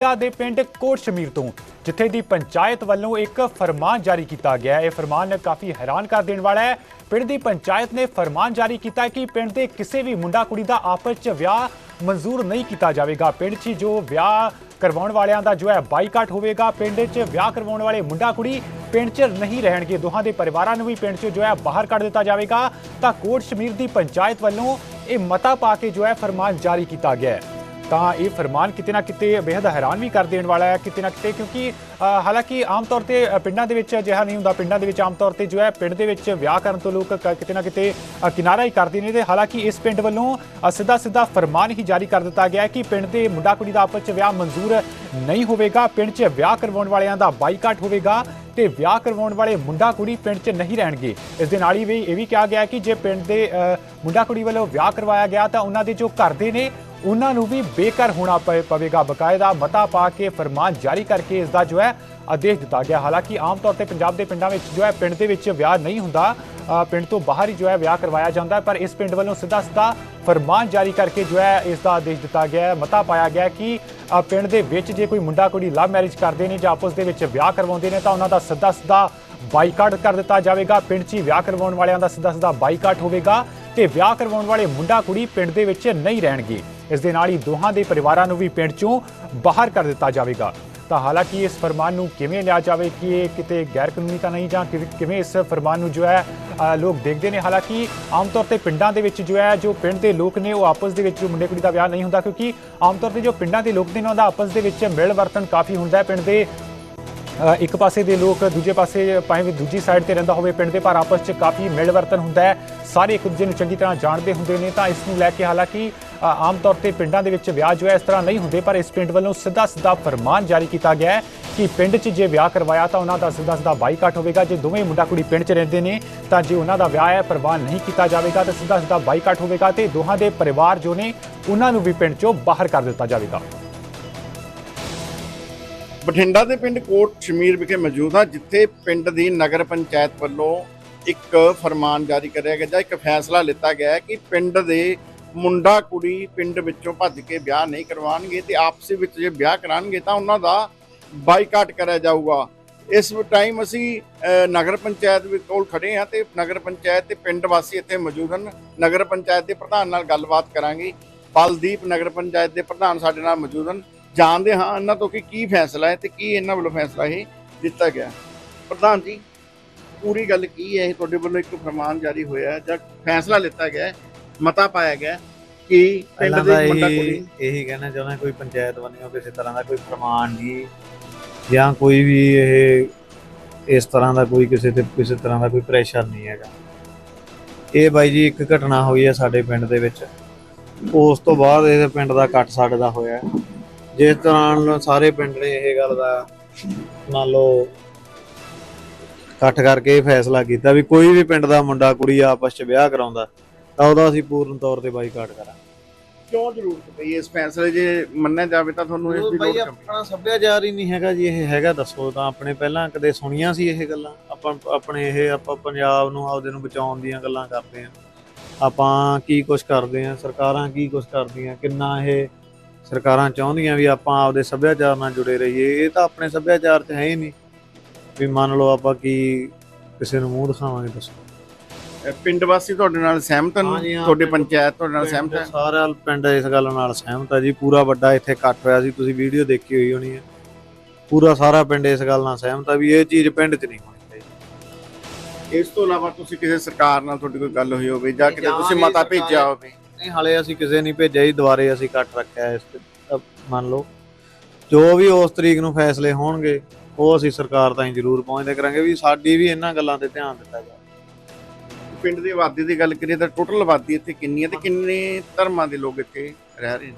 ਬਠਿੰਡਾ ਦੇ ਪਿੰਡ ਕੋਟ ਸ਼ਮੀਰ ਤੋਂ, ਜਿੱਥੇ ਦੀ ਪੰਚਾਇਤ ਵੱਲੋਂ ਇੱਕ ਫਰਮਾਨ ਜਾਰੀ ਕੀਤਾ ਗਿਆ ਹੈ। ਇਹ ਫਰਮਾਨ ਕਾਫੀ ਹੈਰਾਨ ਕਰ ਦੇਣ ਵਾਲਾ ਹੈ। ਪਿੰਡ ਦੀ ਪੰਚਾਇਤ ਨੇ ਫਰਮਾਨ ਜਾਰੀ ਕੀਤਾ ਕਿ ਪਿੰਡ ਦੇ ਕਿਸੇ ਵੀ ਮੁੰਡਾ ਕੁੜੀ ਦਾ ਆਪਸ 'ਚ ਵਿਆਹ ਮਨਜ਼ੂਰ ਨਹੀਂ ਕੀਤਾ ਜਾਵੇਗਾ। ਪਿੰਡ 'ਚ ਜੋ ਵਿਆਹ ਕਰਵਾਉਣ ਵਾਲਿਆਂ ਦਾ ਜੋ ਹੈ ਬਾਈਕਾਟ ਹੋਵੇਗਾ, ਪਿੰਡ 'ਚ ਵਿਆਹ ਕਰਵਾਉਣ ਵਾਲੇ ਮੁੰਡਾ ਕੁੜੀ ਪਿੰਡ 'ਚ ਨਹੀਂ ਰਹਿਣਗੇ। ਦੋਹਾਂ ਦੇ ਪਰਿਵਾਰਾਂ ਨੂੰ ਵੀ ਪਿੰਡ 'ਚ ਜੋ ਹੈ ਬਾਹਰ ਕੱਢ ਦਿੱਤਾ ਜਾਵੇਗਾ। ਤਾਂ ਕੋਟ ਸ਼ਮੀਰ ਦੀ ਪੰਚਾਇਤ ਵੱਲੋਂ ਇਹ ਮਤਾ ਪਾ ਕੇ ਜੋ ਹੈ ਫਰਮਾਨ ਜਾਰੀ ਕੀਤਾ ਗਿਆ ਹੈ। ਤਾਂ ਇਹ ਫਰਮਾਨ ਕਿਤੇ ਨਾ ਕਿਤੇ ਬੇहद ਹੈਰਾਨ ਵੀ ਕਰ ਦੇਣ ਵਾਲਾ ਹੈ, ਕਿਤੇ ਨਾ ਕਿਤੇ, ਕਿਉਂਕਿ ਹਾਲਾਂਕਿ ਆਮ ਤੌਰ ਤੇ ਪਿੰਡਾਂ ਦੇ ਵਿੱਚ ਅਜਿਹਾ ਨਹੀਂ ਹੁੰਦਾ। ਪਿੰਡਾਂ ਦੇ ਵਿੱਚ ਆਮ ਤੌਰ ਤੇ ਜੋ ਹੈ, ਪਿੰਡ ਦੇ ਵਿੱਚ ਵਿਆਹ ਕਰਨ ਤੋਂ ਲੋਕ ਕ- ਕਿਤੇ ਨਾ ਕਿਤੇ ਕਿਨਾਰਾ ਹੀ ਕਰਦੇ ਨੇ ਤੇ ਹਾਲਾਂਕਿ ਇਸ ਪਿੰਡ ਵੱਲੋਂ ਸਿੱਧਾ ਸਿੱਧਾ ਫਰਮਾਨ ਹੀ ਜਾਰੀ ਕਰ ਦਿੱਤਾ ਗਿਆ ਹੈ ਕਿ ਪਿੰਡ ਦੇ ਮੁੰਡਾ ਕੁੜੀ ਦਾ ਆਪਸ 'ਚ ਵਿਆਹ ਮਨਜ਼ੂਰ ਨਹੀਂ ਹੋਵੇਗਾ। ਪਿੰਡ 'ਚ ਵਿਆਹ ਕਰਵਾਉਣ ਵਾਲਿਆਂ ਦਾ ਬਾਈਕਾਟ ਹੋਵੇਗਾ ਤੇ ਵਿਆਹ ਕਰਵਾਉਣ ਵਾਲੇ ਮੁੰਡਾ ਕੁੜੀ ਪਿੰਡ 'ਚ ਨਹੀਂ ਰਹਿਣਗੇ। ਇਸ ਦੇ ਨਾਲ ਹੀ ਵੀ ਇਹ ਵੀ ਕਿਹਾ ਗਿਆ ਕਿ ਜੇ ਪਿੰਡ ਦੇ ਮੁੰਡਾ ਕੁੜੀ ਵੱਲੋਂ ਵਿਆਹ ਕਰਵਾਇਆ ਗਿਆ ਤਾਂ ਉਹਨਾਂ ਦੇ ਜੋ ਘਰ ਦੇ ਨੇ ਉਹਨਾਂ ਨੂੰ ਵੀ ਬੇਘਰ ਹੋਣਾ ਪਵੇਗਾ। ਬਕਾਇਦਾ ਮਤਾ ਪਾ ਕੇ ਫਰਮਾਨ ਜਾਰੀ ਕਰਕੇ ਇਸ ਦਾ ਜੋ ਹੈ ਆਦੇਸ਼ ਦਿੱਤਾ ਗਿਆ। ਹਾਲਾਂਕਿ ਆਮ ਤੌਰ ਤੇ ਪੰਜਾਬ ਦੇ ਪਿੰਡਾਂ ਵਿੱਚ ਜੋ ਹੈ ਪਿੰਡ ਦੇ ਵਿੱਚ ਵਿਆਹ ਨਹੀਂ ਹੁੰਦਾ। ਪਿੰਡ ਤੋਂ ਬਾਹਰ ਹੀ ਜੋ ਹੈ ਵਿਆਹ ਕਰਵਾਇਆ ਜਾਂਦਾ ਹੈ। ਪਰ ਇਸ ਪਿੰਡ ਵੱਲੋਂ ਸਿੱਧਾ ਸਿੱਧਾ ਫਰਮਾਨ ਜਾਰੀ ਕਰਕੇ ਜੋ ਹੈ ਇਸ ਦਾ ਆਦੇਸ਼ ਦਿੱਤਾ ਗਿਆ ਹੈ। ਮਤਾ ਪਾਇਆ ਗਿਆ ਕਿ ਪਿੰਡ ਦੇ ਵਿੱਚ ਜੇ ਕੋਈ ਮੁੰਡਾ ਕੁੜੀ ਲਵ ਮੈਰਿਜ ਕਰਦੇ ਨੇ ਜਾਂ ਆਪਸ ਦੇ ਵਿੱਚ ਵਿਆਹ ਕਰਵਾਉਂਦੇ ਨੇ ਤਾਂ ਉਹਨਾਂ ਦਾ ਸਿੱਧਾ ਸਿੱਧਾ ਬਾਈਕਾਟ ਕਰ ਦਿੱਤਾ ਜਾਵੇਗਾ। ਪਿੰਡ 'ਚ ਹੀ ਵਿਆਹ ਕਰਵਾਉਣ ਵਾਲਿਆਂ ਦਾ ਸਿੱਧਾ ਸਿੱਧਾ ਬਾਈਕਾਟ ਹੋਵੇਗਾ ਤੇ ਵਿਆਹ ਕਰਵਾਉਣ ਵਾਲੇ ਮੁੰਡਾ ਕੁੜੀ ਪਿੰਡ ਦੇ ਵਿੱਚ ਨਹੀਂ ਰਹਿਣਗੇ। ਇਸ ਦੇ ਨਾਲ ਹੀ ਦੋਹਾਂ ਦੇ ਪਰਿਵਾਰਾਂ ਨੂੰ ਵੀ ਪਿੰਡ 'ਚੋਂ ਬਾਹਰ ਕਰ ਦਿੱਤਾ ਜਾਵੇਗਾ। ਤਾਂ ਹਾਲਾਂਕਿ ਇਸ ਫਰਮਾਨ ਨੂੰ ਕਿਵੇਂ ਲਿਆ ਜਾਵੇ, ਕਿ ਇਹ ਕਿਤੇ ਗੈਰ ਕਾਨੂੰਨੀ ਤਾਂ ਨਹੀਂ ਜਾਂ ਕਿਵੇਂ- ਇਸ ਫਰਮਾਨ ਨੂੰ ਜੋ ਹੈ ਲੋਕ ਦੇਖਦੇ ਨੇ? ਹਾਲਾਂਕਿ ਆਮ ਤੌਰ ਤੇ ਪਿੰਡਾਂ ਦੇ ਵਿੱਚ ਜੋ ਹੈ, ਜੋ ਪਿੰਡ ਦੇ ਲੋਕ ਨੇ, ਉਹ ਆਪਸ ਦੇ ਵਿੱਚ ਮੁੰਡੇ ਕੁੜੀ ਦਾ ਵਿਆਹ ਨਹੀਂ ਹੁੰਦਾ, ਕਿਉਂਕਿ ਆਮ ਤੌਰ ਤੇ ਜੋ ਪਿੰਡਾਂ ਦੇ ਲੋਕ ਨੇ, ਉਹਨਾਂ ਦਾ ਆਪਸ ਦੇ ਵਿੱਚ ਮਿਲ ਵਰਤਨ ਕਾਫੀ ਹੁੰਦਾ ਹੈ। ਪਿੰਡ ਦੇ ਇੱਕ ਪਾਸੇ ਦੇ ਲੋਕ ਦੂਜੇ ਪਾਸੇ ਭਾਵੇਂ ਵੀ ਦੂਜੀ ਸਾਈਡ ਤੇ ਰਹਿੰਦਾ ਹੋਵੇ, ਪਿੰਡ ਦੇ ਪਰ ਆਪਸ 'ਚ ਕਾਫੀ ਮਿਲ ਵਰਤਨ ਹੁੰਦਾ ਹੈ। ਸਾਰੇ ਇੱਕ ਦੂਜੇ ਨੂੰ ਚੰਗੀ ਤਰ੍ਹਾਂ ਜਾਣਦੇ ਹੁੰਦੇ ਨੇ, ਤਾਂ ਇਸ ਨੂੰ ਲੈ ਕੇ ਹਾਲਾਂਕਿ ਆਮ ਤੌਰ ਤੇ ਪਿੰਡਾਂ ਦੇ ਵਿੱਚ ਵਿਆਹ ਜੋ ਹੈ ਇਸ ਤਰ੍ਹਾਂ ਨਹੀਂ ਹੁੰਦੇ, ਪਰ ਇਸ ਪਿੰਡ ਵੱਲੋਂ ਸਿੱਧਾ ਸਿੱਧਾ ਫਰਮਾਨ ਜਾਰੀ ਕੀਤਾ ਗਿਆ ਹੈ ਕਿ ਪਿੰਡ 'ਚ ਜੇ ਵਿਆਹ ਕਰਵਾਇਆ ਤਾਂ ਉਹਨਾਂ ਦਾ ਸਿੱਧਾ ਸਿੱਧਾ ਬਾਈਕਾਟ ਹੋਵੇਗਾ। ਜੇ ਦੋਵੇਂ ਮੁੰਡਾ ਕੁੜੀ ਪਿੰਡ 'ਚ ਰਹਿੰਦੇ ਨੇ, ਤਾਂ ਜੇ ਉਹਨਾਂ ਦਾ ਵਿਆਹ ਹੈ ਪ੍ਰਵਾਨ ਨਹੀਂ ਕੀਤਾ ਜਾਵੇਗਾ, ਤਾਂ ਸਿੱਧਾ ਸਿੱਧਾ ਬਾਈਕਾਟ ਹੋਵੇਗਾ ਤੇ ਦੋਹਾਂ ਦੇ ਪਰਿਵਾਰ ਜੋ ਨੇ, ਉਹਨਾਂ ਨੂੰ ਵੀ ਪਿੰਡ 'ਚੋਂ ਬਾਹਰ ਕਰ ਦਿੱਤਾ ਜਾਵੇਗਾ। ਬਠਿੰਡਾ ਦੇ ਪਿੰਡ ਕੋਟ ਸ਼ਮੀਰ ਵਿਖੇ ਮੌਜੂਦ ਆ, ਜਿੱਥੇ ਪਿੰਡ ਦੀ ਨਗਰ ਪੰਚਾਇਤ ਵੱਲੋਂ ਇੱਕ ਫਰਮਾਨ ਜਾਰੀ ਕਰਿਆ ਗਿਆ, ਜਾਂ ਇੱਕ ਫੈਸਲਾ ਲਿੱਤਾ ਗਿਆ ਕਿ ਪਿੰਡ ਦੇ ਮੁੰਡਾ ਕੁੜੀ ਪਿੰਡ ਵਿੱਚੋਂ ਭੱਜ ਕੇ ਵਿਆਹ ਨਹੀਂ ਕਰਵਾਉਣਗੇ ਤੇ ਆਪਸ ਵਿੱਚ ਜੇ ਵਿਆਹ ਕਰਾਉਣਗੇ ਤਾਂ ਉਹਨਾਂ ਦਾ ਬਾਈਕਾਟ ਕਰਿਆ ਜਾਊਗਾ। ਇਸ ਟਾਈਮ ਅਸੀਂ ਨਗਰ ਪੰਚਾਇਤ ਵੀ ਕੋਲ ਖੜੇ ਹਾਂ ਤੇ ਨਗਰ ਪੰਚਾਇਤ ਤੇ ਪਿੰਡ ਵਾਸੀ ਇੱਥੇ ਮੌਜੂਦ ਹਨ। ਨਗਰ ਪੰਚਾਇਤ ਦੇ ਪ੍ਰਧਾਨ ਨਾਲ ਗੱਲਬਾਤ ਕਰਾਂਗੇ। ਬਲਦੀਪ ਨਗਰ ਪੰਚਾਇਤ ਦੇ ਪ੍ਰਧਾਨ ਸਾਡੇ ਨਾਲ ਮੌਜੂਦ ਹਨ। ਜਾਣਦੇ ਹਾਂ ਇਹਨਾਂ ਤੋਂ ਕਿ ਕੀ ਫੈਸਲਾ ਹੈ ਤੇ ਕੀ ਇਹਨਾਂ ਵੱਲੋਂ ਫੈਸਲਾ ਇਹ ਦਿੱਤਾ ਗਿਆ ਪ੍ਰਧਾਨ ਜੀ, ਪੂਰੀ ਗੱਲ ਕੀ ਹੈ? ਇਹ ਤੁਹਾਡੇ ਵੱਲੋਂ ਇੱਕ ਫਰਮਾਨ ਜਾਰੀ ਹੋਇਆ ਜਾਂ ਫੈਸਲਾ ਲਿੱਤਾ ਗਿਆ ਮਤਾ ਪਾਇਆ ਗਿਆ ਕਿ ਪਿੰਡ ਪਹਿਲਾਂ ਦੇ ਮੁੰਡਾ ਇਹੀ ਕੁੜੀ। ਇਹੀ ਕਹਿਣਾ ਚਾਹੁੰਦਾ ਕੋਈ ਪੰਚਾਇਤ ਵੱਲੋਂ ਕਿਸੇ ਤਰ੍ਹਾਂ ਦਾ ਕੋਈ ਪ੍ਰਮਾਣ ਨਹੀਂ ਜਾਂ ਕੋਈ ਵੀ ਇਹ ਇਸ ਤਰ੍ਹਾਂ ਦਾ ਕੋਈ ਕਿਸੇ ਤੇ ਕਿਸੇ ਤਰ੍ਹਾਂ ਦਾ ਕੋਈ ਪ੍ਰੈਸ਼ਰ ਨਹੀਂ ਹੈਗਾ। ਇਹ ਬਾਈ ਜੀ ਇੱਕ ਘਟਨਾ ਹੋਈ ਹੈ ਸਾਡੇ ਪਿੰਡ ਦੇ ਵਿੱਚ। ਉਸ ਤੋਂ ਬਾਅਦ ਇਹਦੇ ਪਿੰਡ ਦਾ ਕੱਟ ਸਾਡੇ ਦਾ ਹੋਇਆ। ਹੈ। ਜਿਸ ਦੌਰਾਨ ਸਾਰੇ ਪਿੰਡ ਨੇ ਇਹ ਗੱਲ ਦਾ ਮੰਨ ਲਓ ਇਕੱਠ ਕਰਕੇ ਇਹ ਫੈਸਲਾ ਕੀਤਾ ਵੀ ਕੋਈ ਵੀ ਪਿੰਡ ਦਾ ਮੁੰਡਾ ਕੁੜੀ ਆਪਸ 'ਚ ਵਿਆਹ ਕਰਾਉਂਦਾ ਤਾਂ ਉਹਦਾ ਅਸੀਂ ਪੂਰਨ ਤੌਰ ਤੇ ਬਾਈਕਾਟ ਕਰਾਂਗੇ। ਕਿਉਂ ਜ਼ਰੂਰਤ ਪਈ ਇਸ ਫੈਸਲੇ ਜੇ ਮੰਨਿਆ ਜਾਵੇ ਤਾਂ ਤੁਹਾਨੂੰ ਇਸ ਦੀ ਬਈ ਲੋੜ ਕਿਉਂ ਆਪਣਾ ਸੱਭਿਆਚਾਰ ਹੀ ਨਹੀਂ ਹੈਗਾ ਜੀ ਇਹ ਹੈਗਾ ਦੱਸੋ ਤਾਂ ਆਪਣੇ ਪਹਿਲਾਂ ਕਦੇ ਸੁਣੀਆਂ ਸੀ ਇਹ ਗੱਲਾਂ? ਆਪਾਂ ਆਪਣੇ ਇਹ ਆਪਾਂ ਪੰਜਾਬ ਨੂੰ ਆਪਦੇ ਨੂੰ ਬਚਾਉਣ ਦੀਆਂ ਗੱਲਾਂ ਕਰਦੇ ਆਂ ਆਪਾਂ ਕੀ ਕੁਝ ਕਰਦੇ ਆਂ ਸਰਕਾਰਾਂ ਕੀ ਕੁਝ ਕਰਦੀਆਂ ਕਿੰਨਾ ਇਹ ਸਰਕਾਰਾਂ ਚਾਹੁੰਦੀਆਂ ਵੀ ਆਪਾਂ ਆਪਦੇ ਸੱਭਿਆਚਾਰ ਨਾਲ ਜੁੜੇ ਰਹੀਏ। ਇਹ ਤਾਂ ਆਪਣੇ ਸੱਭਿਆਚਾਰ 'ਚ ਹੈ ਹੀ ਨਹੀਂ। ਵੀ ਮੰਨ ਲਓ ਆਪਾਂ ਕੀ ਕਿਸੇ ਨੂੰ ਮੂੰਹ ਦਿਖਾਵਾਂਗੇ ਦੱਸੋ। ਪਿੰਡ ਵਾਸੀ ਤੁਹਾਡੇ ਨਾਲ ਸਹਿਮਤ ਹਨ? ਹਾਂਜੀ, ਹਾਂ, ਤੁਹਾਡੇ ਪਿੰਡ- ਪੰਚਾਇਤ ਤੁਹਾਡੇ ਨਾਲ ਸਹਿਮਤ ਹੈ? ਸਾਰਾ ਪਿੰਡ ਇਸ ਗੱਲ ਨਾਲ ਸਹਿਮਤ ਹੈ ਜੀ। ਪੂਰਾ ਵੱਡਾ ਇੱਥੇ ਇਕੱਠ ਹੋਇਆ ਸੀ ਤੁਸੀਂ ਵੀਡੀਓ ਦੇਖੀ ਹੋਈ ਹੋਣੀ ਹੈ। ਪੂਰਾ ਸਾਰਾ ਪਿੰਡ ਇਸ ਗੱਲ ਨਾਲ ਸਹਿਮਤ ਹੈ ਵੀ ਇਹ ਚੀਜ਼ ਪਿੰਡ 'ਚ ਨਹੀਂ ਹੋਣੀ ਚਾਹੀਦੀ। ਇਸ ਤੋਂ ਇਲਾਵਾ ਤੁਸੀਂ ਕਿਸੇ ਸਰਕਾਰ ਨਾਲ ਤੁਹਾਡੀ ਕੋਈ ਗੱਲ ਹੋਈ ਹੋਵੇ ਜਾਂ ਕਿਤੇ ਤੁਸੀਂ ਜਾਵਾਂਗੇ ਮਤਾ ਸਰਕਾਰ- ਭੇਜਿਆ ਹੋਵੇ? ਨਹੀਂ ਹਲੇ ਅਸੀਂ ਕਿਸੇ ਨਹੀਂ ਭੇਜਿਆ ਜੀ ਦੁਬਾਰੇ ਅਸੀਂ ਇਕੱਠ ਰੱਖਿਆ ਇਸ ਤੇ। ਅਹ ਮੰਨ ਲਓ ਜੋ ਵੀ ਉਸ ਤਰੀਕ ਨੂੰ ਫੈਸਲੇ ਹੋਣਗੇ ਉਹ ਅਸੀਂ ਸਰਕਾਰ ਤਾਈਂ ਜ਼ਰੂਰ ਪਹੁੰਚਦੇ ਕਰਾਂਗੇ ਵੀ ਸਾਡੀ ਵੀ ਇਹਨਾਂ ਗੱਲਾਂ ਤੇ ਧਿਆਨ ਦਿੱਤਾ ਜਾਵੇ। ਪਿੰਡ ਦੀ ਆਬਾਦੀ ਦੀ ਗੱਲ ਕਰੀਏ ਤਾਂ ਟੋਟਲ ਆਬਾਦੀ ਇੱਥੇ ਕਿੰਨੀ ਹੈ ਤੇ ਕਿੰਨੇ ਧਰਮਾਂ ਦੇ ਲੋਕ ਇੱਥੇ ਰਹਿ ਰਹੇ ਨੇ?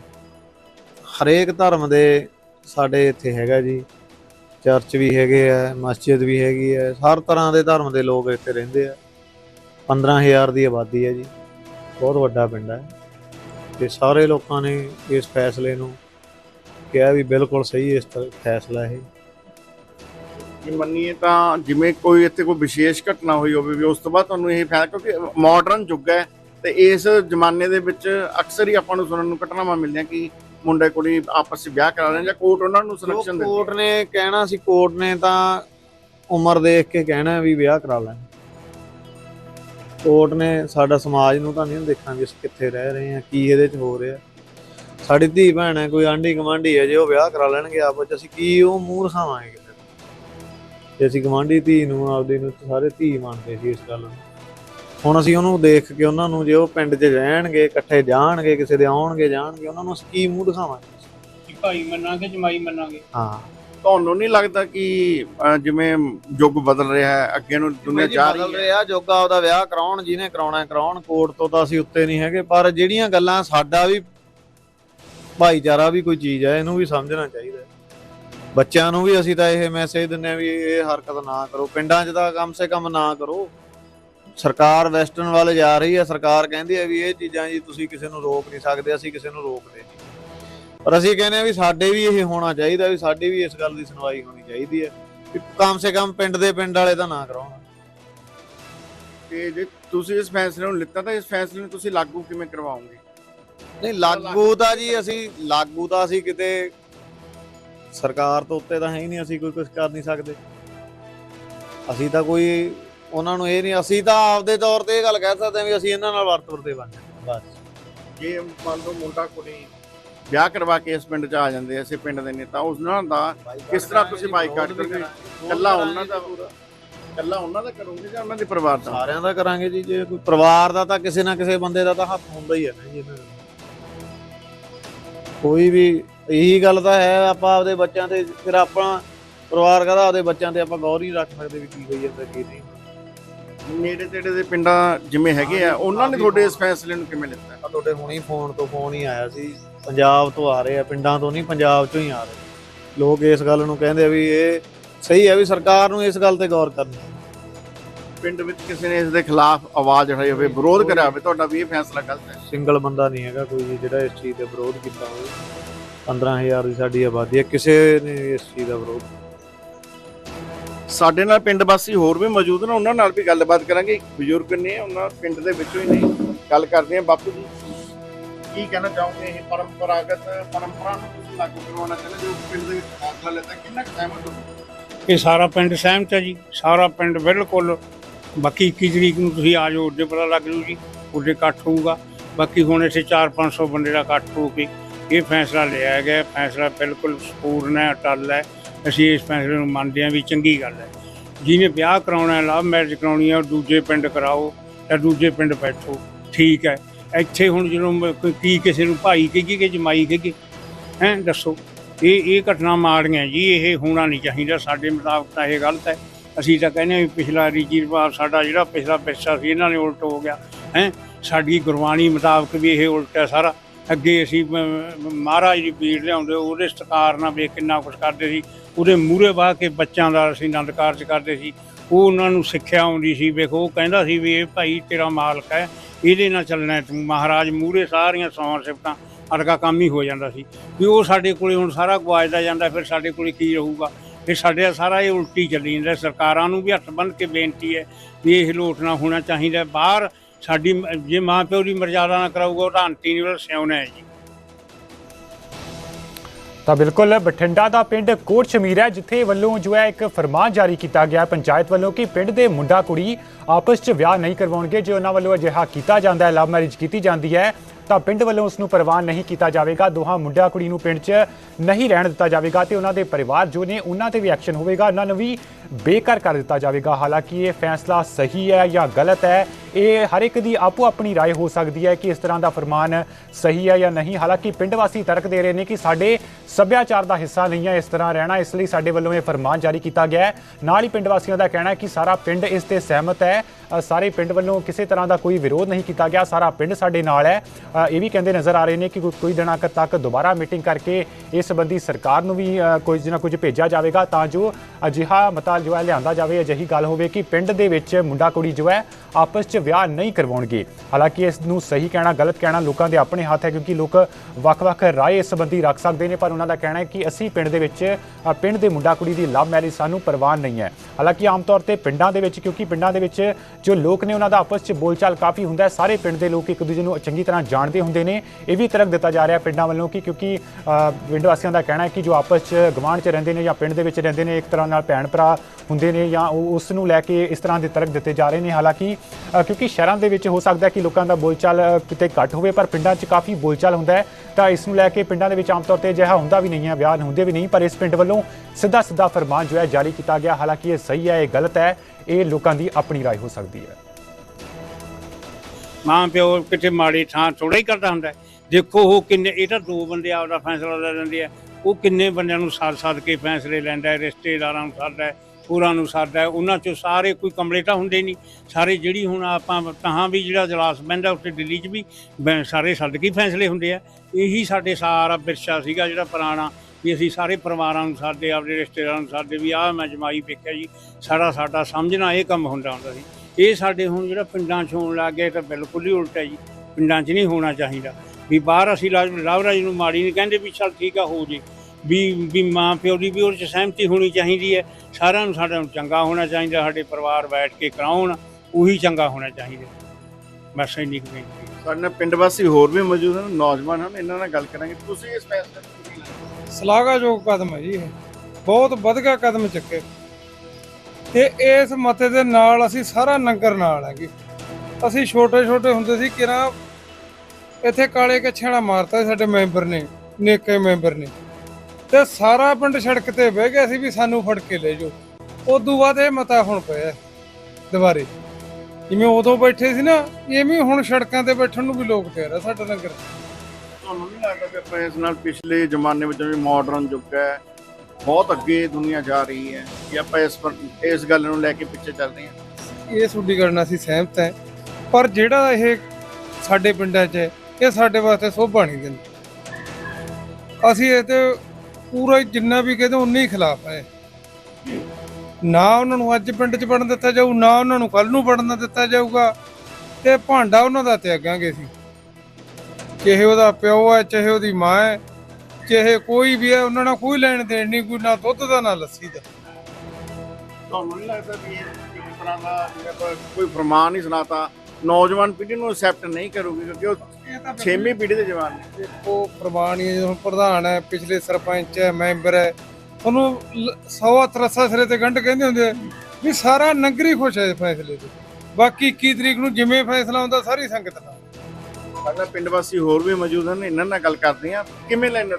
ਹਰੇਕ ਧਰਮ ਦੇ ਸਾਡੇ ਇੱਥੇ ਹੈਗਾ ਜੀ। ਚਰਚ ਵੀ ਹੈਗੇ ਆ, ਮਸਜਿਦ ਵੀ ਹੈਗੀ ਹੈ ਹਰ ਤਰ੍ਹਾਂ ਦੇ ਧਰਮ ਦੇ ਲੋਕ ਇੱਥੇ ਰਹਿੰਦੇ ਆ। 15000 ਦੀ ਆਬਾਦੀ ਹੈ ਜੀ। ਬਹੁਤ ਵੱਡਾ ਪਿੰਡ ਹੈ। ਤੇ ਸਾਰੇ ਲੋਕਾਂ ਨੇ ਇਸ ਫੈਸਲੇ ਨੂੰ ਕਿਹਾ ਵੀ ਬਿਲਕੁਲ ਸਹੀ ਇਸ ਤਰ੍ਹਾਂ ਫੈਸਲਾ ਇਹ। ਜੇ ਮੰਨੀਏ ਤਾਂ ਜਿਵੇਂ ਕੋਈ ਇੱਥੇ ਕੋਈ ਵਿਸ਼ੇਸ਼ ਘਟਨਾ ਹੋਈ ਹੋਵੇ ਵੀ ਉਸ ਤੋਂ ਬਾਅਦ ਤੁਹਾਨੂੰ ਇਹ ਫੈਸਲਾ ਕਿਉਂਕਿ ਮਾਡਰਨ ਯੁੱਗ ਹੈ ਤੇ ਇਸ ਜ਼ਮਾਨੇ ਦੇ ਵਿੱਚ ਅਕਸਰ ਹੀ ਆਪਾਂ ਨੂੰ ਸੁਣਨ ਨੂੰ ਘਟਨਾਵਾਂ ਮਿਲਦੀਆਂ ਕਿ ਮੁੰਡੇ ਕੁੜੀ ਆਪਸ ਵਿੱਚ ਵਿਆਹ ਕਰਾ ਲੈਣ ਜਾਂ ਕੋਰਟ ਉਹਨਾਂ ਨੂੰ ਸੁਰੱਖਿਆ ਦਿੰਦੀ ਕੋਰਟ ਨੇ ਕਹਿਣਾ ਸੀ ਕੋਰਟ ਨੇ ਤਾਂ ਉਮਰ ਦੇਖ ਕੇ ਕਹਿਣਾ ਵੀ ਵਿਆਹ ਕਰਾ ਲੈ ਕੋਰਟ ਨੇ ਸਾਡਾ ਸਮਾਜ ਨੂੰ ਤਾਂ ਨਹੀਂ ਦੇਖਾਂਗੇ ਅਸੀਂ ਕਿੱਥੇ ਰਹਿ ਰਹੇ ਹਾਂ ਕੀ ਇਹਦੇ 'ਚ ਹੋ ਰਿਹਾ। ਸਾਡੀ ਧੀ ਭੈਣ ਹੈ ਕੋਈ ਆਂਢੀ ਗਵਾਂਢੀ ਹੈ ਜੇ ਉਹ ਵਿਆਹ ਕਰਾ ਲੈਣਗੇ ਆਪਸ 'ਚ ਅਸੀਂ ਕੀ ਉਹ ਮੂੰਹ ਦਿਖਾਵਾਂਗੇ ਜੇ ਅਸੀਂ ਗਵਾਂਢੀ ਧੀ ਨੂੰ ਆਪਦੀ ਨੂੰ ਸਾਰੇ ਧੀ ਮੰਨਦੇ ਸੀ ਇਸ ਗੱਲ ਨੂੰ। ਹੁਣ ਅਸੀਂ ਉਹਨੂੰ ਦੇਖ ਕੇ ਉਹਨਾਂ ਨੂੰ ਜੇ ਉਹ ਪਿੰਡ 'ਚ ਰਹਿਣਗੇ ਇਕੱਠੇ ਜਾਣਗੇ ਕਿਸੇ ਦੇ ਆਉਣਗੇ ਜਾਣਗੇ ਉਹਨਾਂ ਨੂੰ ਅਸੀਂ ਕੀ ਮੂੰਹ ਦਿਖਾਵਾਂਗੇ? ਕਿ ਭਾਈ ਮੰਨਾਂਗੇ ਜਮਾਈ ਮੰਨਾਂਗੇ? ਹਾਂ। ਤੁਹਾਨੂੰ ਨਹੀਂ ਲੱਗਦਾ ਕਿ ਅਹ, ਜਿਵੇਂ ਯੁੱਗ ਬਦਲ ਰਿਹਾ ਹੈ ਅੱਗੇ ਨੂੰ ਦੁਨੀਆ ਜਾ ਬਦਲ ਰਹੀ ਹੈ। ਰਿਹਾ ਜੋਗਾ ਉਹਦਾ ਵਿਆਹ ਕਰਾਉਣ ਜਿਹਨੇ ਕਰਾਉਣਾ ਹੈ ਕਰਾਉਣ। ਕੋਰਟ ਤੋਂ ਤਾਂ ਅਸੀਂ ਉੱਤੇ ਨਹੀਂ ਹੈਗੇ ਪਰ ਜਿਹੜੀਆਂ ਗੱਲਾਂ ਸਾਡਾ ਵੀ ਭਾਈਚਾਰਾ ਵੀ ਕੋਈ ਚੀਜ਼ ਹੈ ਇਹਨੂੰ ਵੀ ਸਮਝਣਾ ਚਾਹੀਦਾ ਹੈ। ਬੱਚਿਆਂ ਨੂੰ ਵੀ ਅਸੀਂ ਤਾਂ ਇਹ ਮੈਸੇਜ ਦਿੰਨੇ ਆ ਵੀ ਇਹ ਹਰਕਤ ਨਾ ਕਰੋ। ਪਿੰਡਾਂ 'ਚ ਤਾਂ ਕਮ ਸੇ ਕਮ ਨਾ ਕਰੋ। ਸਰਕਾਰ ਵੈਸਟਰਨ ਵੱਲ ਜਾ ਰਹੀ ਹੈ। ਸਰਕਾਰ ਕਹਿੰਦੀ ਹੈ ਵੀ ਇਹ ਚੀਜ਼ਾਂ ਜੀ ਤੁਸੀਂ ਕਿਸੇ ਨੂੰ ਰੋਕ ਨਹੀਂ ਸਕਦੇ ਅਸੀਂ ਕਿਸੇ ਨੂੰ ਰੋਕਦੇ ਨਹੀਂ। ਪਰ ਅਸੀਂ ਕਹਿੰਦੇ ਆ ਵੀ ਸਾਡੇ ਵੀ ਇਹ ਹੋਣਾ ਚਾਹੀਦਾ ਵੀ ਸਾਡੀ ਵੀ ਇਸ ਗੱਲ ਦੀ ਸੁਣਵਾਈ ਹੋਣੀ ਚਾਹੀਦੀ ਹੈ ਵੀ ਕਮ ਸੇ ਕਮ ਪਿੰਡ ਦੇ ਪਿੰਡ ਵਾਲੇ ਤਾਂ ਨਾ ਕਰਾਉਣ। ਤੇ ਜੇ ਤੁਸੀਂ ਇਸ ਫੈਸਲੇ ਨੂੰ ਲਿੱਤਾ ਤਾਂ ਇਸ ਫੈਸਲੇ ਨੂੰ ਤੁਸੀਂ ਲਾਗੂ ਕਿਵੇਂ ਕਰਵਾਓਗੇ? ਨਹੀਂ ਲਾਗੂ ਤਾਂ ਜੀ ਅਸੀਂ ਲਾਗੂ ਤਾਂ ਅਸੀਂ ਕਿਤੇ ਸਰਕਾਰ ਤੋਂ ਉੱਤੇ ਤਾਂ ਹੈ ਹੀ ਨਹੀਂ ਅਸੀਂ ਕੋਈ ਕੁਝ ਕਰ ਨਹੀਂ ਸਕਦੇ। ਅਸੀਂ ਤਾਂ ਕੋਈ ਉਹਨਾਂ ਨੂੰ ਇਹ ਨਹੀਂ ਅਸੀਂ ਤਾਂ ਆਪਦੇ ਤੌਰ ਤੇ ਇਹ ਗੱਲ ਕਹਿ ਸਕਦੇ ਹਾਂ ਵੀ ਅਸੀਂ ਇਹਨਾਂ ਨਾਲ ਵਰਤ ਵਰਤੇ ਬਣ ਜਾਂਦੇ ਬਸ। ਜੇ ਮੰਨ ਲਓ ਮੁੰਡਾ ਕੁੜੀ ਵਿਆਹ ਕਰਵਾ ਕੇ ਇਸ ਪਿੰਡ 'ਚ ਆ ਜਾਂਦੇ ਐਸੇ ਪਿੰਡ ਦੇ ਨੇਤਾ ਉਹਨਾਂ ਦਾ ਕਿਸ ਤਰ੍ਹਾਂ ਤੁਸੀਂ ਬਾਈਕਾਟ ਕਰੋਗੇ? ਕੱਲਾ ਉਹਨਾਂ ਦਾ ਕੱਲਾ ਉਹਨਾਂ ਦਾ ਕਰੋਗੇ ਜਾਂ ਉਹਨਾਂ ਦੇ ਪਰਿਵਾਰ ਦਾ? ਸਾਰਿਆਂ ਦਾ ਕਰਾਂਗੇ ਜੀ ਜੇ ਕੋਈ ਪਰਿਵਾਰ ਦਾ ਤਾਂ ਕਿਸੇ ਨਾ ਕਿਸੇ ਬੰਦੇ ਦਾ ਤਾਂ ਹੱਥ ਹੁੰਦਾ ਹੀ ਹੈ ਨਾ ਜੀ ਇਹਨਾਂ ਦਾ। ਕੋਈ ਵੀ ਇਹੀ ਗੱਲ ਤਾਂ ਹੈ ਆਪਾਂ ਆਪਦੇ ਬੱਚਿਆਂ ਤੇ ਫਿਰ ਆਪਣਾ ਪਰਿਵਾਰ ਕਹਦਾ ਆਪਦੇ ਬੱਚਿਆਂ ਤੇ ਆਪਾਂ ਗੌਰ ਹੀ ਰੱਖ ਸਕਦੇ ਵੀ ਕੀ ਹੋਈ ਜਾਂਦਾ ਕੀ ਨਹੀਂ। ਨੇੜੇ ਤੇੜੇ ਦੇ ਪਿੰਡਾਂ ਜਿਵੇਂ ਹੈਗੇ ਆ ਉਹਨਾਂ ਨੇ ਤੁਹਾਡੇ ਇਸ ਫੈਸਲੇ ਨੂੰ ਕਿਵੇਂ ਲਿੱਤਾ? ਆ ਤੁਹਾਡੇ ਹੁਣੀ ਫੋਨ ਤੋਂ ਫੋਨ ਹੀ ਆਇਆ ਸੀ ਪੰਜਾਬ ਤੋਂ ਆ ਰਹੇ ਆ ਪਿੰਡਾਂ ਤੋਂ ਨਹੀਂ ਪੰਜਾਬ ਚੋਂ ਹੀ ਆ ਰਹੇ। ਲੋਕ ਇਸ ਗੱਲ ਨੂੰ ਕਹਿੰਦੇ ਆ ਵੀ ਇਹ ਸਹੀ ਹੈ ਵੀ ਸਰਕਾਰ ਨੂੰ ਇਸ ਗੱਲ ਤੇ ਗੌਰ ਕਰਨੀ। ਪਿੰਡ ਵਿੱਚ ਕਿਸੇ ਨੇ ਇਸ ਦੇ ਖਿਲਾਫ ਆਵਾਜ਼ ਉਠਾਈ ਹੋਵੇ ਵਿਰੋਧ ਕਰਿਆ ਹੋਵੇ ਤੁਹਾਡਾ ਵੀ ਇਹ ਫੈਸਲਾ ਗਲਤ ਹੈ? ਸਿੰਗਲ ਬੰਦਾ ਨਹੀਂ ਹੈਗਾ ਕੋਈ ਵੀ ਜਿਹੜਾ ਇਸ ਚੀਜ਼ ਦਾ ਵਿਰੋਧ ਕੀਤਾ ਹੋਵੇ। 15000 ਦੀ ਸਾਡੀ ਆਬਾਦੀ ਹੈ ਕਿਸੇ ਨੇ ਇਸ ਚੀਜ਼ ਦਾ ਵਿਰੋਧ ਸਾਡੇ ਨਾਲ ਪਿੰਡ ਵਾਸੀ ਹੋਰ ਵੀ ਮੌਜੂਦ ਨੇ ਉਹਨਾਂ ਨਾਲ ਵੀ ਗੱਲਬਾਤ ਕਰਾਂਗੇ। ਇੱਕ ਬਜ਼ੁਰਗ ਨੇ ਉਹਨਾਂ ਪਿੰਡ ਦੇ ਵਿੱਚੋਂ ਹੀ ਨੇ। ਗੱਲ ਕਰਦੇ ਆ ਬਾਪੂ ਜੀ। ਕੀ ਕਹਿਣਾ ਚਾਹੋਗੇ? ਇਹ ਪਰੰਪਰਾਗਤ ਪਰੰਪਰਾ ਨੂੰ ਤੁਸੀਂ ਲਾਗੂ ਕਰਵਾਉਣਾ ਚਾਹੁੰਦੇ ਜੋ ਪਿੰਡ ਦੇ ਵਿੱਚ ਫੈਸਲਾ ਲੈਤਾ ਕਿੰਨਾ ਸਹਿਮਤ ਹੋ? ਇਹ ਸਾਰਾ ਪਿੰਡ ਸਹਿਮਤ ਹੈ ਜੀ। ਸਾਰਾ ਪਿੰਡ ਬਿਲਕੁਲ ਬਾਕੀ 21 ਤਰੀਕ ਨੂੰ ਤੁਸੀਂ ਆ ਜਾਓ ਉਹਦੇ ਪਤਾ ਲੱਗ ਜੂ ਜੀ। ਉਹਦੇ ਇਕੱਠ ਹੋਊਗਾ। ਬਾਕੀ ਹੁਣ ਇੱਥੇ 4-500 ਬੰਦੇ ਦਾ ਇਕੱਠ ਹੋ ਕੇ ਇਹ ਫੈਸਲਾ ਲਿਆ ਗਿਆ। ਫੈਸਲਾ ਬਿਲਕੁਲ ਸਪੂਰਨ ਹੈ, ਅਟਲ ਹੈ। ਅਸੀਂ ਇਸ ਫੈਸਲੇ ਨੂੰ ਮੰਨਦੇ ਹਾਂ ਵੀ ਚੰਗੀ ਗੱਲ ਹੈ। ਜਿਹਨੇ ਵਿਆਹ ਕਰਾਉਣਾ ਹੈ, ਲਵ ਮੈਰਿਜ ਕਰਾਉਣੀ ਹੈ, ਉਹ ਦੂਜੇ ਪਿੰਡ ਕਰਾਓ ਜਾਂ ਦੂਜੇ ਪਿੰਡ ਬੈਠੋ। ਠੀਕ ਹੈ। ਇੱਥੇ ਹੁਣ ਜਦੋਂ ਮ- ਕੀ ਕਿਸੇ ਨੂੰ ਭਾਈ ਕਹੀਏ ਕਿ ਜਮਾਈ ਕਹੀਏ, ਹੈਂ, ਦੱਸੋ। ਇਹ ਇਹ ਘਟਨਾ ਮਾੜੀਆਂ ਜੀ, ਇਹ ਹੋਣਾ ਨਹੀਂ ਚਾਹੀਦਾ। ਸਾਡੇ ਮੁਤਾਬਕ ਤਾਂ ਇਹ ਗਲਤ ਹੈ। ਅਸੀਂ ਤਾਂ ਕਹਿੰਦੇ ਹਾਂ ਵੀ ਪਿਛਲਾ ਰੀਤੀ ਰਿਵਾਜ ਸਾਡਾ ਜਿਹੜਾ ਪਿਛਲਾ ਵਿਰਸਾ ਸੀ, ਇਹਨਾਂ ਨੇ ਉਲਟ ਹੋ ਗਿਆ। ਹੈ, ਸਾਡੀ ਗੁਰਬਾਣੀ ਮੁਤਾਬਕ ਵੀ ਇਹ ਉਲਟ ਹੈ ਸਾਰਾ। ਅੱਗੇ ਅਸੀਂ ਮਹਾਰਾਜ ਦੀ ਪੀੜ ਲਿਆਉਂਦੇ, ਉਹਦੇ ਸਤਿਕਾਰ ਨਾਲ ਵੇਖ ਕਿੰਨਾ ਕੁਛ ਕਰਦੇ ਸੀ। ਉਹਦੇ ਮੂਹਰੇ ਵਾਹ ਕੇ ਬੱਚਿਆਂ ਦਾ ਅਸੀਂ ਆਨੰਦ ਕਾਰਜ ਕਰਦੇ ਸੀ। ਉਹ ਉਹਨਾਂ ਨੂੰ ਸਿੱਖਿਆ ਆਉਂਦੀ ਸੀ, ਵੇਖੋ, ਉਹ ਕਹਿੰਦਾ ਸੀ ਵੀ ਇਹ ਭਾਈ ਤੇਰਾ ਮਾਲਕ ਹੈ, ਇਹਦੇ ਨਾਲ ਚੱਲਣਾ ਤੂੰ। ਮਹਾਰਾਜ ਮੂਹਰੇ ਸਾਰੀਆਂ ਸੌਣ ਸਿਫਤਾਂ, ਅੜਕਾ ਕੰਮ ਹੀ ਹੋ ਜਾਂਦਾ ਸੀ। ਵੀ ਉਹ ਸਾਡੇ ਕੋਲੇ ਹੁਣ ਸਾਰਾ ਗਵਾਚਦਾ ਜਾਂਦਾ, ਫਿਰ ਸਾਡੇ ਕੋਲੇ ਕੀ ਰਹੂਗਾ? ਫਿਰ ਸਾਡੇ ਸਾਰਾ ਇਹ ਉਲਟੀ ਚੱਲੀ ਜਾਂਦਾ। ਸਰਕਾਰਾਂ ਨੂੰ ਵੀ ਹੱਥ ਬੰਨ੍ਹ ਕੇ ਬੇਨਤੀ ਹੈ ਵੀ ਇਹ ਲੋਟ ਨਾ ਹੋਣਾ ਚਾਹੀਦਾ। ਬਾਹਰ ਸਾਡੀ ਮ- ਜੇ ਮਾਂ ਪਿਓ ਦੀ ਮਰਜ਼ਾਦਾ ਨਾ ਕਰਾਊਗਾ, ਉਹ ਤਾਂ ਅੰਤੀ ਨਹੀਂ ਸਿਉਣਾ ਹੈ ਜੀ। ਤਾਂ ਬਿਲਕੁਲ, ਬਠਿੰਡਾ ਦਾ ਪਿੰਡ ਕੋਟ ਸ਼ਮੀਰ ਹੈ, ਜਿੱਥੇ ਵੱਲੋਂ ਜੋ ਹੈ ਇੱਕ ਫਰਮਾਨ ਜਾਰੀ ਕੀਤਾ ਗਿਆ ਪੰਚਾਇਤ ਵੱਲੋਂ ਕਿ ਪਿੰਡ ਦੇ ਮੁੰਡਾ ਕੁੜੀ ਆਪਸ 'ਚ ਵਿਆਹ ਨਹੀਂ ਕਰਵਾਉਣਗੇ, ਜੇ ਉਹਨਾਂ ਵੱਲੋਂ ਅਜਿਹਾ ਕੀਤਾ ਜਾਂਦਾ ਹੈ, ਲਵ ਮੈਰਿਜ ਕੀਤੀ ਜਾਂਦੀ ਹੈ, ਤਾਂ ਪਿੰਡ ਵੱਲੋਂ ਉਸ ਨੂੰ ਪ੍ਰਵਾਨ ਨਹੀਂ ਕੀਤਾ ਜਾਵੇਗਾ। ਦੋਹਾਂ ਮੁੰਡਾ ਕੁੜੀ ਨੂੰ ਪਿੰਡ 'ਚ ਨਹੀਂ ਰਹਿਣ ਦਿੱਤਾ ਜਾਵੇਗਾ ਤੇ ਉਹਨਾਂ ਦੇ ਪਰਿਵਾਰ ਜੋ ਨੇ, ਉਹਨਾਂ ਤੇ ਵੀ ਐਕਸ਼ਨ ਹੋਵੇਗਾ। ਉਹਨਾਂ ਨੂੰ ਵੀ ਬੇਘਰ ਕਰ ਦਿੱਤਾ ਜਾਵੇਗਾ। ਹਾਲਾਂਕਿ ਇਹ ਫੈਸਲਾ ਸਹੀ ਹੈ ਜਾਂ ਗਲਤ ਹੈ ਇਹ ਹਰ ਇੱਕ ਦੀ ਆਪੋ ਆਪਣੀ رائے ਹੋ ਸਕਦੀ ਹੈ ਕਿ ਇਸ ਤਰ੍ਹਾਂ ਦਾ ਫਰਮਾਨ ਸਹੀ ਹੈ ਜਾਂ ਨਹੀਂ ਹਾਲਾਂਕਿ ਪਿੰਡ ਵਾਸੀ ਤਰਕ ਦੇ ਰਹੇ ਨੇ ਕਿ ਸਾਡੇ ਸੱਭਿਆਚਾਰ ਦਾ ਹਿੱਸਾ ਨਹੀਂ ਹੈ ਇਸ ਤਰ੍ਹਾਂ ਰਹਿਣਾ ਇਸ ਲਈ ਸਾਡੇ ਵੱਲੋਂ ਇਹ ਫਰਮਾਨ ਜਾਰੀ ਕੀਤਾ ਗਿਆ ਹੈ ਨਾਲ ਹੀ ਪਿੰਡ ਵਾਸੀਆਂ ਦਾ ਕਹਿਣਾ ਹੈ ਕਿ ਸਾਰਾ ਪਿੰਡ ਇਸ ਤੇ ਸਹਿਮਤ ਹੈ ਅ, ਸਾਰੇ ਪਿੰਡ ਵੱਲੋਂ ਕਿਸੇ ਤਰ੍ਹਾਂ ਦਾ ਕੋਈ ਵਿਰੋਧ ਨਹੀਂ ਕੀਤਾ ਗਿਆ ਸਾਰਾ ਪਿੰਡ ਸਾਡੇ ਨਾਲ ਹੈ ਅ, ਇਹ ਵੀ ਕਹਿੰਦੇ ਨਜ਼ਰ ਆ ਰਹੇ ਨੇ ਕਿ ਕੋਈ- ਕੋਈ ਦਿਨਾਂ ਕੁ ਤੱਕ ਦੁਬਾਰਾ ਮੀਟਿੰਗ ਕਰਕੇ ਇਸ ਸੰਬੰਧੀ ਸਰਕਾਰ ਨੂੰ ਵੀ ਅ, ਕੁਝ ਨਾ ਕੁਝ ਭੇਜਿਆ ਜਾਵੇਗਾ ਤਾਂ ਜੋ ਅਜਿਹਾ ਮਤਾ ਜੋ ਹੈ ਲਿਆਂਦਾ ਜਾਵੇ ਅਜਿਹੀ ਗੱਲ ਹੋਵੇ ਕਿ ਪਿੰਡ ਦੇ ਵਿੱਚ ਮੁੰਡਾ ਕੁੜੀ ਜੋ ਹੈ ਆਪਸ 'ਚ ਵਿਆਹ ਨਹੀਂ ਕਰਵਾਉਣਗੇ। ਹਾਲਾਂਕਿ ਇਸ ਨੂੰ ਸਹੀ ਕਹਿਣਾ, ਗਲਤ ਕਹਿਣਾ ਲੋਕਾਂ ਦੇ ਆਪਣੇ ਹੱਥ ਹੈ ਕਿਉਂਕਿ ਲੋਕ ਵੱਖ-ਵੱਖ ਰਾਏ ਇਸ ਸੰਬੰਧੀ ਰੱਖ ਸਕਦੇ ਨੇ, ਪਰ ਉਹਨਾਂ ਦਾ ਕਹਿਣਾ ਹੈ ਕਿ ਅਸੀਂ ਪਿੰਡ ਦੇ ਵਿੱਚ ਪਿੰਡ ਦੇ ਮੁੰਡਾ ਕੁੜੀ ਦੀ ਲਵ ਮੈਰਿਜ ਸਾਨੂੰ ਪ੍ਰਵਾਨ ਨਹੀਂ ਹੈ। ਹਾਲਾਂਕਿ ਆਮ ਤੌਰ ਤੇ ਪਿੰਡਾਂ ਦੇ ਵਿੱਚ, ਕਿਉਂਕਿ ਪਿੰਡਾਂ ਦੇ ਵਿੱਚ ਜੋ ਲੋਕ ਨੇ ਉਹਨਾਂ ਦਾ ਆਪਸ 'ਚ ਬੋਲਚਾਲ ਕਾਫੀ ਹੁੰਦਾ ਹੈ, ਸਾਰੇ ਪਿੰਡ ਦੇ ਲੋਕ ਇੱਕ ਦੂਜੇ ਨੂੰ ਚੰਗੀ ਤਰ੍ਹਾਂ ਜਾਣਦੇ ਹੁੰਦੇ ਨੇ। ਇਹ ਵੀ ਤਰਕ ਦਿੱਤਾ ਜਾ ਰਿਹਾ ਪਿੰਡਾਂ ਵੱਲੋਂ ਕਿ ਕਿਉਂਕਿ ਪਿੰਡ ਵਾਸੀਆਂ ਦਾ ਕਹਿਣਾ ਹੈ ਕਿ ਜੋ ਆਪਸ 'ਚ ਗਵਾਂਢ 'ਚ ਰਹਿੰਦੇ ਨੇ ਜਾਂ ਪਿੰਡ ਦੇ ਵਿੱਚ ਰਹਿੰਦੇ ਨੇ, ਇੱਕ ਤਰ੍ਹਾਂ ਨਾਲ ਭੈਣ ਭਰਾ ਹੁੰਦੇ ਨੇ ਜਾਂ ਉਹ ਉਸ ਨੂੰ ਲੈ ਕੇ ਇਸ ਤਰ੍ਹਾਂ ਦੇ ਤਰਕ ਦਿੱਤੇ ਜਾ ਰਹੇ ਨੇ। ਹਾਲਾਂਕਿ ਕਿਉਂਕਿ ਸ਼ਹਿਰਾਂ ਦੇ ਵਿੱਚ ਹੋ ਸਕਦਾ ਹੈ ਕਿ ਲੋਕਾਂ ਦਾ ਬੋਲਚਾਲ ਅ, ਕਿਤੇ ਘੱਟ ਹੋਵੇ ਪਰ ਪਿੰਡਾਂ 'ਚ ਕਾਫੀ ਬੋਲਚਾਲ ਹੁੰਦਾ ਹੈ ਤਾਂ ਇਸ ਨੂੰ ਲੈ ਕੇ ਪਿੰਡਾਂ ਦੇ ਵਿੱਚ ਆਮ ਤੌਰ ਤੇ ਅਜਿਹਾ ਹੁੰਦਾ ਵੀ ਨਹੀਂ ਹੈ ਵਿਆਹ ਹੁੰਦੇ ਵੀ ਨਹੀਂ ਪਰ ਇਸ ਪਿੰਡ ਵੱਲੋਂ ਸਿੱਧਾ ਸਿੱਧਾ ਫਰਮਾਨ ਜੋ ਹੈ ਜਾਰੀ ਕੀਤਾ ਗਿਆ ਹਾਲਾਂਕਿ ਇਹ ਸਹੀ ਹੈ ਇਹ ਗਲਤ ਹੈ ਇਹ ਲੋਕਾਂ ਦੀ ਆਪਣੀ رائے ਹੋ ਸਕਦੀ ਹੈ ਮਾਂ ਪਿਓ ਕਿਤੇ ਮਾੜੀ ਥਾਂ ਥੋੜਾ ਹੀ ਕਰਦਾ ਹੁੰਦਾ ਹੈ। ਦੇਖੋ ਉਹ ਕਿੰਨੇ ਇਹ ਤਾਂ ਦੋ ਬੰਦੇ ਆਪਦਾ ਫੈਸਲਾ ਲੈ ਲੈਂਦੇ ਆ ਉਹ ਕਿੰਨੇ ਬੰਦਿਆਂ ਨੂੰ ਸਾਥ ਸਾਥ ਕੇ ਫੈਸਲੇ ਲੈਂਦਾ ਹੈ ਰਿਸ਼ਤੇਦਾਰਾਂ ਨੂੰ ਸਾਧਦਾ ਹੈ ਹੋਰਾਂ ਨੂੰ ਸਾਧਦਾ ਉਹਨਾਂ ਚੋਂ ਸਾਰੇ ਕੋਈ ਕਮਲੇ ਤਾਂ ਹੁੰਦੇ ਨਹੀਂ। ਸਾਰੇ ਜਿਹੜੀ ਹੁਣ ਆਪਾਂ ਤਾਂ ਵੀ ਜਿਹੜਾ ਜਲਾਸ ਬਹਿੰਦਾ, ਉੱਥੇ ਦਿੱਲੀ 'ਚ ਵੀ ਬੈ- ਸਾਰੇ ਸੱਦ ਕੇ ਫੈਸਲੇ ਹੁੰਦੇ ਆ। ਇਹੀ ਸਾਡੇ ਸਾਰਾ ਵਿਰਸਾ ਸੀਗਾ ਜਿਹੜਾ ਪੁਰਾਣਾ, ਵੀ ਅਸੀਂ ਸਾਰੇ ਪਰਿਵਾਰਾਂ ਨੂੰ ਸਾਦੇ ਆਪਣੇ ਰਿਸ਼ਤੇਦਾਰਾਂ ਨੂੰ ਸਾਦੇ ਵੀ ਆਹ ਮੈਂ ਜਮਾਈ ਵੇਖਿਆ ਜੀ, ਸਾਰਾ ਸਾਡਾ ਸਮਝਣਾ, ਇਹ ਕੰਮ ਹੁੰਦਾ ਹੁੰਦਾ ਸੀ। ਇਹ ਸਾਡੇ ਹੁਣ ਜਿਹੜਾ ਪਿੰਡਾਂ 'ਚ ਹੋਣ ਲੱਗ ਗਿਆ ਤਾਂ ਬਿਲਕੁਲ ਹੀ ਉਲਟਾ ਜੀ, ਪਿੰਡਾਂ 'ਚ ਨਹੀਂ ਹੋਣਾ ਚਾਹੀਦਾ। ਵੀ ਬਾਹਰ ਅਸੀਂ ਲਾਵਰਾਜ ਨੂੰ ਮਾੜੀ ਨਹੀਂ ਕਹਿੰਦੇ ਵੀ ਚੱਲ ਠੀਕ ਆ, ਹੋ ਜੇ। ਵੀ ਵੀ ਮਾਂ ਪਿਓ ਦੀ ਵੀ ਉਹਦੇ 'ਚ ਸਹਿਮਤੀ ਹੋਣੀ ਚਾਹੀਦੀ ਹੈ। ਸਾਰਿਆਂ ਨੂੰ ਸਾਡਾ ਨੂੰ ਚੰਗਾ ਹੋਣਾ ਚਾਹੀਦਾ ਸਾਡੇ ਪਰਿਵਾਰ ਬੈਠ ਕੇ ਕਰਾਉਣ ਉਹੀ ਚੰਗਾ ਹੋਣਾ ਚਾਹੀਦਾ। ਬਸ ਇੰਨੀ ਕੁ ਬੇਨਤੀ। ਸਾਡੇ ਨਾਲ ਪਿੰਡ ਵਾਸੀ ਹੋਰ ਵੀ ਮੌਜੂਦ ਹਨ ਨੌਜਵਾਨ ਹਨ ਇਹਨਾਂ ਨਾਲ ਗੱਲ ਕਰਾਂਗੇ। ਤੁਸੀਂ ਇਸ ਫੈਸਲੇ ਨੂੰ ਹੋ? ਸ਼ਲਾਘਾਯੋਗ ਕਦਮ ਹੈ ਜੀ ਇਹ। ਬਹੁਤ ਵਧੀਆ ਕਦਮ ਚੱਕੇ। ਤੇ ਇਸ ਮਤੇ ਦੇ ਨਾਲ ਅਸੀਂ ਸਾਰਾ ਨੰਗਰ ਨਾਲ ਹੈਗੇ। ਅਸੀਂ ਛੋਟੇ ਛੋਟੇ ਹੁੰਦੇ ਸੀ ਕਿਰਾ ਇੱਥੇ ਕਾਲੇ ਕੱਛੇ ਵਾਲਾ ਮਾਰਤਾ ਸੀ ਸਾਡੇ ਮੈਂਬਰ ਨੇ ਨੇਕੇ ਮੈਂਬਰ ਨੇ। ਤੇ ਸਾਰਾ ਪਿੰਡ ਸੜਕ ਤੇ ਬਹਿ ਗਿਆ ਸੀ ਵੀ ਸਾਨੂੰ ਫੜ ਕੇ ਲੈ ਜਾਓ। ਉਦੋਂ ਬਾਅਦ ਇਹ ਮਤਾ ਹੁਣ ਪਿਆ ਦੁਬਾਰੇ। ਜਿਵੇਂ ਉਦੋਂ ਬੈਠੇ ਸੀ ਨਾ ਐਵੇਂ ਹੁਣ ਸੜਕਾਂ ਤੇ ਬੈਠਣ ਨੂੰ ਵੀ ਲੋਕ ਤਿਆਰ ਆ ਸਾਡਾ ਨਗਰ। ਤੁਹਾਨੂੰ ਨਹੀਂ ਲੱਗਦਾ ਕਿ ਆਪਾਂ ਇਸ ਨਾਲ ਪਿਛਲੇ ਜ਼ਮਾਨੇ ਵਿੱਚ ਵੀ ਮਾਡਰਨ ਯੁੱਗ ਹੈ? ਬਹੁਤ ਅੱਗੇ ਦੁਨੀਆ ਜਾ ਰਹੀ ਹੈ ਕਿ ਆਪਾਂ ਇਸ ਪਰ ਇਸ ਗੱਲ ਨੂੰ ਲੈ ਕੇ ਪਿੱਛੇ ਚੱਲ ਰਹੇ ਹਾਂ? ਇਹ ਗੱਲ ਨਾਲ ਅਸੀਂ ਸਹਿਮਤ ਹਾਂ। ਪਰ ਜਿਹੜਾ ਇਹ ਸਾਡੇ ਪਿੰਡਾਂ 'ਚ ਇਹ ਸਾਡੇ ਵਾਸਤੇ ਸੋਭਾ ਨਹੀਂ ਦਿੰਦਾ। ਅਸੀਂ ਇਹ ਤੇ ਪੂਰਾ ਹੀ ਜਿੰਨਾ ਵੀ ਕਹਿੰਦੇ ਉਨੇ ਹੀ ਖਿਲਾਫ ਹੈ। ਨਾ ਉਹਨਾਂ ਨੂੰ ਅੱਜ ਪਿੰਡ 'ਚ ਵੜਨ ਦਿੱਤਾ ਜਾਊ, ਨਾ ਉਹਨਾਂ ਨੂੰ ਕੱਲ ਨੂੰ ਵੜਨ ਦਿੱਤਾ ਜਾਊਗਾ। ਤੇ ਭਾਂਡਾ ਉਹਨਾਂ ਦਾ ਤਿਆਗਾਂਗੇ ਅਸੀਂ। ਚਾਹੇ ਉਹਦਾ ਪਿਓ ਹੈ, ਚਾਹੇ ਉਹਦੀ ਮਾਂ ਹੈ, ਚਾਹੇ ਕੋਈ ਵੀ ਹੈ, ਉਹਨਾਂ ਨਾਲ ਕੋਈ ਲੈਣ ਦੇਣ ਨਹੀਂ, ਕੋਈ ਨਾ ਦੁੱਧ ਦਾ, ਨਾ ਲੱਸੀ ਦਾ। ਤੁਹਾਨੂੰ ਨਹੀਂ ਲੱਗਦਾ ਵੀ ਇਹ ਇੱਕ ਤਰ੍ਹਾਂ ਦਾ ਕੋਈ ਫਰਮਾਨ ਹੀ ਸੁਣਾਤਾ ਨੌਜਵਾਨ ਪੀੜ੍ਹੀ ਨੂੰ ਐਕਸੈਪਟ ਨਹੀਂ ਕਰੂਗੀ ਕਿਉਂਕਿ ਉਹ ਛੇਵੀਂ ਪੀੜ੍ਹੀ ਦੇ ਜਵਾਨ ਨੇ। ਦੇਖੋ ਪ੍ਰਵਾਨੀ ਜਦੋਂ ਪ੍ਰਧਾਨ ਹੈ ਪਿਛਲੇ ਸਰਪੰਚ ਹੈ ਮੈਂਬਰ ਹੈ ਉਹਨੂੰ ਲ- ਸੌ ਤਰਸਾ ਸਿਰੇ ਤੇ ਗੰਢ ਕਹਿੰਦੇ ਹੁੰਦੇ ਆ ਵੀ ਸਾਰਾ ਨਗਰੀ ਖੁਸ਼ ਹੈ ਇਸ ਫੈਸਲੇ ਤੇ। ਬਾਕੀ 21 ਤਰੀਕ ਨੂੰ ਜਿਵੇਂ ਫੈਸਲਾ ਹੁੰਦਾ ਸਾਰੀ ਸੰਗਤ ਨਾਲ। ਸਾਡਾ ਪਿੰਡ ਵਾਸੀ ਹੋਰ ਵੀ ਮੌਜੂਦ ਹਨ ਇਹਨਾਂ ਨਾਲ ਗੱਲ ਕਰਦੇ ਹਾਂ। ਕਿਵੇਂ ਲੈਣਾ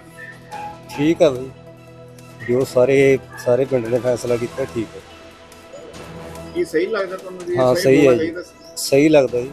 ਠੀਕ ਆ ਬਈ। ਜੋ ਸਾਰੇ ਸਾਰੇ ਪਿੰਡ ਨੇ ਫੈਸਲਾ ਕੀਤਾ ਠੀਕ ਹੈ ਕੀ ਸਹੀ ਲੱਗਦਾ ਤੁਹਾਨੂੰ ਵੀ ਇਹ ਹਾਂ, ਸਹੀ ਹੋਣਾ ਹੈ ਜੀ। ਸਹੀ ਲੱਗਦਾ ਜੀ।